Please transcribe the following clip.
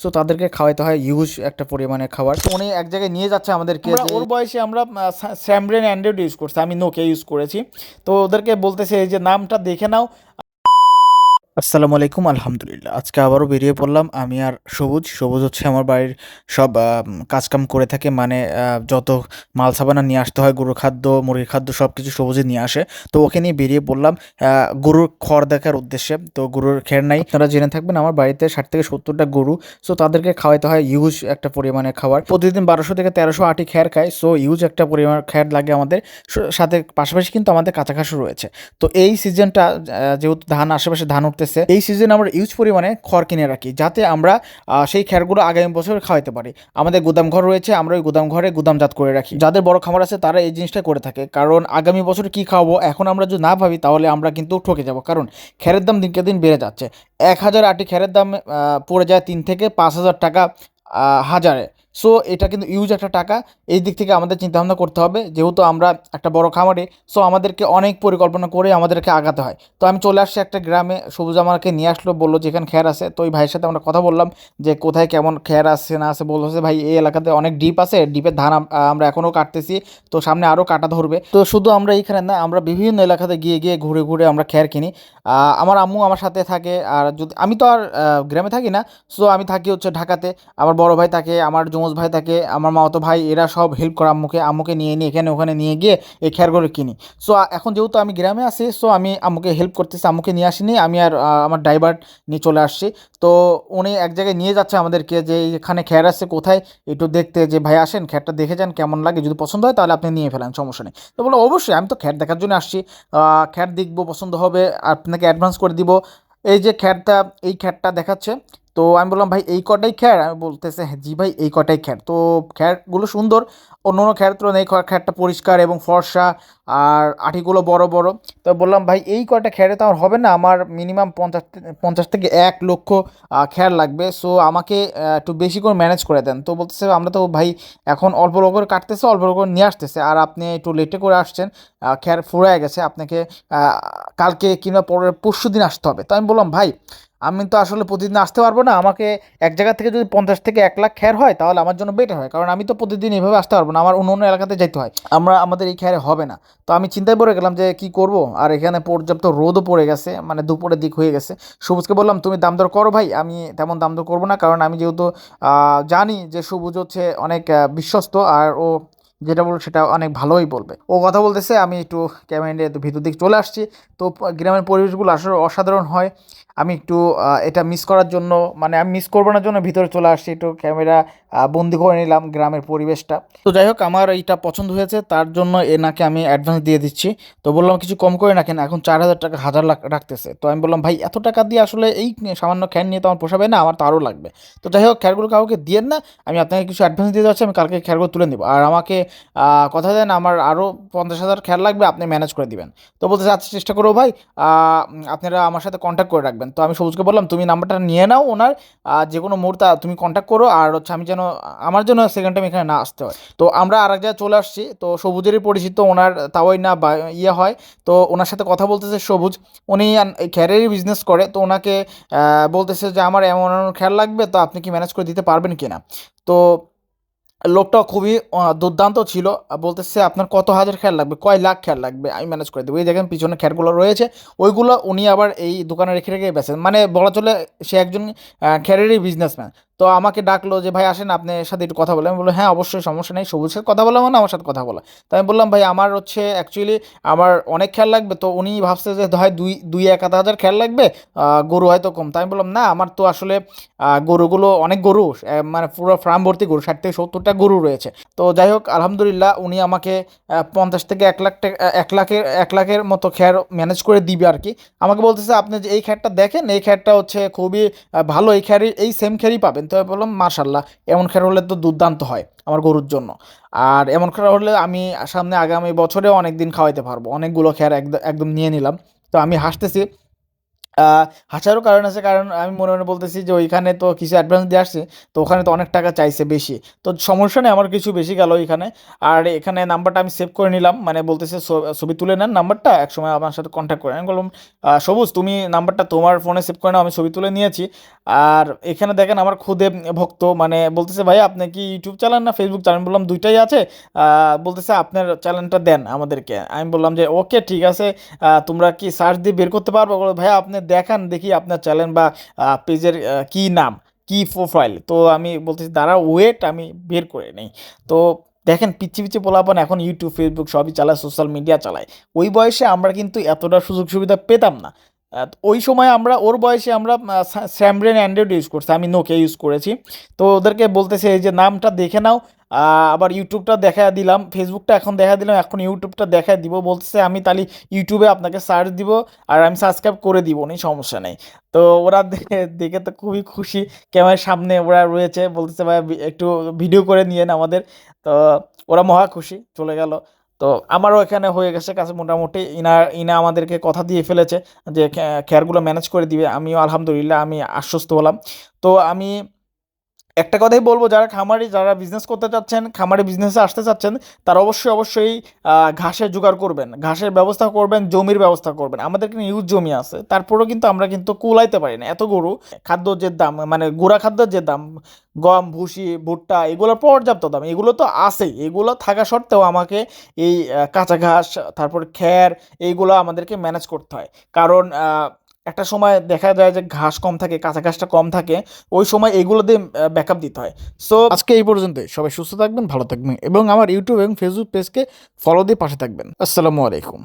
So তাদেরকে খাওয়াইতে হয় ইউজ একটা পরিমাণে খাবার। তো উনি এক জায়গায় নিয়ে যাচ্ছে আমাদেরকে ওর বয়সে আমরা স্যামব্রেন অ্যান্ড্রয়েড ইউজ করছি আমি নোকে ইউজ করেছি। তো ওদেরকে বলতেছে এই যে নামটা দেখে নাও। আসসালামু আলাইকুম, আলহামদুলিল্লাহ। আজকে আবারও বেরিয়ে পড়লাম। আমি আর সবুজ। সবুজ হচ্ছে আমার বাড়ির সব কাজকাম করে থাকে। মানে যত মাল সাবানা নিয়ে আসতে হয়, গরুর খাদ্য, মুরগির খাদ্য সব কিছু সবুজে নিয়ে আসে। তো ওকে নিয়ে বেরিয়ে পড়লাম। গরুর খড় দেখার উদ্দেশ্যে। তো গরুর খের নাই। আপনারা জেনে থাকবেন, আমার বাড়িতে ষাট থেকে সত্তরটা গরু। সো তাদেরকে খাওয়াইতে হয় ইউজ একটা পরিমাণে খাবার। প্রতিদিন বারোশো থেকে তেরোশো আটি খের খায়। সো ইউজ একটা পরিমাণ খের লাগে আমাদের। সাথে পাশাপাশি কিন্তু আমাদের কাছাকাছি রয়েছে। তো এই সিজনটা যেহেতু ধান, আশেপাশে ধান উঠতেছে এই সিজনে আমরা ইউজ পরিমাণে খড় কিনে রাখি, যাতে আমরা সেই খেরগুলো আগামী বছর খাওয়াতে পারি। আমাদের গুদাম ঘর রয়েছে, আমরা ওই গুদাম ঘরে গুদামজাত করে রাখি। যাদের বড় খামার আছে, তারা এই জিনিসটা করে থাকে। কারণ আগামী বছর কি খাওয়াবো, এখন আমরা যদি না ভাবি, তাহলে আমরা কিন্তু ঠকে যাব। কারণ খেরের দাম দিনকে দিন বেড়ে যাচ্ছে। এক হাজার আটি খেরের দাম পড়ে যায় তিন থেকে পাঁচ হাজার টাকা হাজারে। সো এটা কিন্তু ইউজ একটা টাকা। এই দিক থেকে আমাদের চিন্তাভাবনা করতে হবে, যেহেতু আমরা একটা বড় খামারে সো আমাদেরকে অনেক পরিকল্পনা করে আমাদেরকে আগাতে হয়। তো আমি চলে আসছি একটা গ্রামে, সবুজ আমাকে নিয়ে আসলো, বলল যেখানে খ্যার আছে। তো ওই ভাইয়ের সাথে আমরা কথা বললাম যে কোথায় কেমন খ্যার আছে না আছে, বলল ভাই, এই এলাকাতে অনেক ডিপ আছে, ডিপের ধান আমরা এখনও কাটতেছি, তো সামনে আরও কাটা ধরবে। তো শুধু আমরা এইখানে না, আমরা বিভিন্ন এলাকাতে গিয়ে গিয়ে ঘুরে ঘুরে আমরা খ্যার কিনি। আমার আম্মু আমার সাথে থাকে, আর যদি আমি তো আর গ্রামে থাকি না সো আমি থাকি হচ্ছে ঢাকাতে। আমার বড় ভাই থাকে, আমার যমজ ভাই থাকে, আমার মামাতো ভাই, এরা সব হেল্প করে আম্মুকে আম্মুকে নিয়ে নিয়ে এখানে ওখানে নিয়ে গিয়ে এই খেয়ারগুলো কিনি। সো এখন যেহেতু আমি গ্রামে আছি সো আমি আম্মুকে হেল্প করতেছি, আম্মুকে নিয়ে আসিনি, আমি আর আমার ড্রাইভার নিয়ে চলে আসছি। তো উনি এক জায়গায় নিয়ে যাচ্ছে আমাদেরকে যে এখানে খ্যার আছে কোথায়, একটু দেখতে যে ভাই আসেন খ্যারটা দেখে যান, কেমন লাগে, যদি পছন্দ হয় তাহলে আপনি নিয়ে ফেলেন, সমস্যা নেই। তো বলো অবশ্যই, আমি তো খ্যার দেখার জন্য আসছি। খ্যার দেখব, পছন্দ হবে, আপনাকে অ্যাডভান্স করে দিব। এই যে খ্যারটা এই খ্যারটা দেখাচ্ছে তো আমি বললাম, ভাই, এই কটাই খ্যার? আমি বলতেছে হ্যাঁ জি ভাই, এই কটাই খ্যার। তো খ্যারগুলো সুন্দর অন্য অন্য খ্যার তুলনায় এই খ্যারটা পরিষ্কার এবং ফর্সা আর আঠিগুলো বড় বড়। তো বললাম, ভাই, এই কটা খ্যারে তো আমার হবে না, আমার মিনিমাম পঞ্চাশ পঞ্চাশ থেকে এক লক্ষ খ্যার লাগবে। সো আমাকে একটু বেশি করে ম্যানেজ করে দেন। তো বলতেছে, আমরা তো, ভাই, এখন অল্প অল্প করে কাটতেছে, অল্প অল্প করে নিয়ে আসতেছে। আর আপনি একটু লেটে করে আসছেন খ্যার ফুরায় গেছে। আপনাকে কালকে কিংবা পরের, পরশু দিন আসতে হবে। তো আমি বললাম, ভাই আমি তো আসলে প্রতিদিন আসতে পারব না। আমাকে এক জায়গা থেকে যদি পঞ্চাশ থেকে এক লাখ খ্যার হয়, তাহলে আমার জন্য বেটার হয়। কারণ আমি তো প্রতিদিন এভাবে আসতে পারব না। আমার অন্য অন্য এলাকাতে যেতে হয়। আমরা, আমাদের এই খ্যারে হবে না। তো আমি চিন্তায় পড়ে গেলাম যে কি করব? আর এখানে পর্যাপ্ত রোদও পড়ে গেছে মানে দুপুরের দিক হয়ে গেছে। সবুজকে বললাম, তুমি দাম দর করো ভাই। আমি তেমন দাম দর করব না। কারণ আমি যেহেতু জানি যে সবুজ হচ্ছে অনেক বিশ্বস্ত। আর ও যেটা বলব সেটা অনেক ভালোই বলবে। ও কথা বলতেছে। আমি একটু ক্যামেরা নিয়ে ভিতর দিক চলে আসছি। তো গ্রামের পরিবেশগুলো আসলে অসাধারণ হয়। আমি একটু এটা মিস করার জন্য মানে আমি মিস করব না জন্য ভিতরে চলে আসছি, একটু ক্যামেরা বন্দি করে নিলাম গ্রামের পরিবেশটা। তো যাই হোক, আমার এইটা পছন্দ হয়েছে, তার জন্য এনাকে আমি অ্যাডভান্স দিয়ে দিচ্ছি। তো বললাম কিছু কম করে না কেন এখন চার হাজার টাকা, হাজার লাখ রাখতেছে। তো আমি বললাম, ভাই, এত টাকা দিয়ে আসলে এই সামান্য খ্যান নিয়ে তো আমার পোষাবে না, আমার তো আরও লাগবে। তো যাই হোক খ্যারগুলো কাউকে দিয়ে না, আমি আপনাকে কিছু অ্যাডভান্স দিয়ে যাচ্ছি, আমি কালকে খ্যারগুলো তুলে নেব। আর আমাকে কথা দেন, আমার আরও পঞ্চাশ হাজার খ্যার লাগবে, আপনি ম্যানেজ করে দিবেন। তো বলতে আচ্ছা চেষ্টা করো ভাই আপনারা আমার সাথে কন্ট্যাক্ট করে রাখবেন। তো আমি সবুজকে বললাম, তুমি নাম্বারটা নিয়ে নাও ওনার যে কোনো মুহূর্তে তুমি কন্ট্যাক্ট করো, আর হচ্ছে আমি যেন, আমার জন্য সেকেন্ড টাইম এখানে না আসতে হয়। তো আমরা আর এক জায়গায় চলে আসছি। তো সবুজেরই পরিচিত ওনার তাওই না, বা ইয়ে হয়। তো ওনার সাথে কথা বলতেছে সবুজ। উনি খ্যারেরই বিজনেস করে। তো ওনাকে বলতেছে যে, আমার এমন এমন খ্যার লাগবে, তো আপনি কি ম্যানেজ করে দিতে পারবেন কিনা? তো লোকটা খুবই দুর্দান্ত ছিল। বলতেছে, আপনার কত হাজার খেয়াল লাগবে? কয় লাখ খেয়াল লাগবে? আমি ম্যানেজ করে দেবো। এই দেখেন, পিছনে খেয়ারগুলো রয়েছে। ওইগুলো উনি আবার এই দোকানে রেখে রেখে বেছেন মানে বলা চলে, সে একজন খ্যারেরই বিজনেসম্যান তো আমাকে ডাকলো যে, ভাই, আসেন আপনার সাথে একটু কথা বলে আমি বললাম হ্যাঁ অবশ্যই, সমস্যা নেই সবুজ সাথে কথা বলা মানে আমার সাথে কথা বলা। তো আমি বললাম, ভাই, আমার হচ্ছে অ্যাকচুয়ালি আমার অনেক খেয়াল লাগবে। তো উনি ভাবছে যে, হয়, দুই দুই এক আধ হাজার খেয়াল লাগবে গরু হয়তো কম। তাই আমি বললাম, না, আমার তো আসলে গরুগুলো অনেক গরু মানে পুরো ফার্ম ভর্তি গরু, ষাট থেকে সত্তরটা গরু রয়েছে। তো যাই হোক, আলহামদুলিল্লাহ উনি আমাকে পঞ্চাশ থেকে এক লাখ টাকা এক লাখের এক লাখের মতো খ্যার ম্যানেজ করে দিবে আর কি। আমাকে বলতেছে, আপনি যে এই খ্যারটা দেখেন, এই খ্যারটা হচ্ছে খুবই ভালো, এই খ্যারি এই সেম খ্যারই পাবেন। তো আমি বললাম মার্শাল্লাহ এমন খেলা হলে তো দুর্দান্ত হয় আমার গরুর জন্য। আর এমন খেলা হলে আমি সামনে আগামী বছরে অনেক দিন খাওয়াইতে পারব। অনেকগুলো খেয়ার একদম নিয়ে নিলাম। তো আমি হাসতেছি হাসারও কারণ আছে, কারণ আমি মনে মনে বলতেছি যে ওইখানে তো কিছু অ্যাডভান্স দিয়ে আসছে, তো ওখানে তো অনেক টাকা চাইছে বেশি। তো সমস্যা নেই, আমার কিছু বেশি গেল এখানে আর এখানে নাম্বারটা আমি সেভ করে নিলাম মানে বলতেছে ছবি তুলে নেন নাম্বারটা, একসময় আমার সাথে কন্ট্যাক্ট করে। আমি বললাম সবুজ, তুমি নাম্বারটা তোমার ফোনে সেভ করে নাও, আমি ছবি তুলে নিয়েছি। আর এখানে দেখেন আমার খুদে ভক্ত মানে বলতেছে, ভাই, আপনি কি ইউটিউব চালান না ফেসবুক চালান বললাম, দুইটাই আছে। বলতেছে, আপনার চ্যানেলটা দেন আমাদেরকে। আমি বললাম যে, ওকে, ঠিক আছে। তোমরা কি সার্চ দিয়ে বের করতে পারব? ভাইয়া আপনি দেখান, দেখি আপনার চ্যানেল বা পেজের কি নাম, কি প্রোফাইল তো আমি বলতেছি, দাঁড়া ওয়েট আমি বের করে নেই। তো দেখেন পিচ্ছি পিচ্ছি পোলাপন এখন ইউটিউব ফেসবুক সবই চালায় সোশ্যাল মিডিয়া চালায়। ওই বয়সে আমরা কিন্তু এতটা সুযোগ সুবিধা পেতাম না। ওই সময় আমরা, ওর বয়সে আমরা স্যামব্রেন অ্যান্ড্রয়েড ইউজ করছি, আমি নোকিয়া ইউজ করেছি। তো ওদেরকে বলতেছে, এই যে নামটা দেখে নাও আবার ইউটিউবটা দেখা দিলাম। ফেসবুকটা এখন দেখা দিলাম, এখন ইউটিউবটা দেখা দিব। বলতেছে, আমি তাহলে ইউটিউবে আপনাকে সার্চ দিব আর আমি সাবস্ক্রাইব করে দিব নি সমস্যা নেই। তো ওরা দেখে তো খুবই খুশি। ক্যামেরার সামনে ওরা রয়েছে, বলতেছে, ভাই একটু ভিডিও করে নিয়েন আমাদের। তো ওরা মহা খুশি, চলে গেল। তো আমারও এখানে হয়ে গেছে কাছে মোটামুটি। ইনা ইনা আমাদেরকে কথা দিয়ে ফেলেছে যে খেয়ারগুলো ম্যানেজ করে দিবে। আমিও আলহামদুলিল্লাহ, আমি আশ্বস্ত হলাম। তো আমি একটা কথাই বলব, যারা খামারি, যারা বিজনেস করতে চাচ্ছেন, খামারি বিজনেসে আসতে চাচ্ছেন, তারা অবশ্যই অবশ্যই ঘাসের জোগাড় করবেন। ঘাসের ব্যবস্থা করবেন, জমির ব্যবস্থা করবেন। আমাদের কিন্তু ইউজ জমি আছে, তারপরেও কিন্তু আমরা কিন্তু কুলাইতে পারি না। এত গরু খাদ্য যে দাম মানে গোড়া খাদ্যের যে দাম, গম, ভুসি, ভুট্টা, এগুলো পর্যাপ্ত দাম। এগুলো তো আছেই, এগুলো থাকা সত্ত্বেও আমাকে এই কাঁচা ঘাস, তারপর খ্যার এইগুলো আমাদেরকে ম্যানেজ করতে হয়। কারণ একটা সময় দেখা যায় যে ঘাস কম থাকে, কাঁচা ঘাসটা কম থাকে, ওই সময় এগুলো দিয়ে ব্যাকআপ দিতে হয়। সো আজকে এই পর্যন্তই। সবাই সুস্থ থাকবেন, ভালো থাকবেন, এবং আমার ইউটিউব এবং ফেসবুক পেজকে ফলো দিয়ে পাশে থাকবেন। আসসালামু আলাইকুম।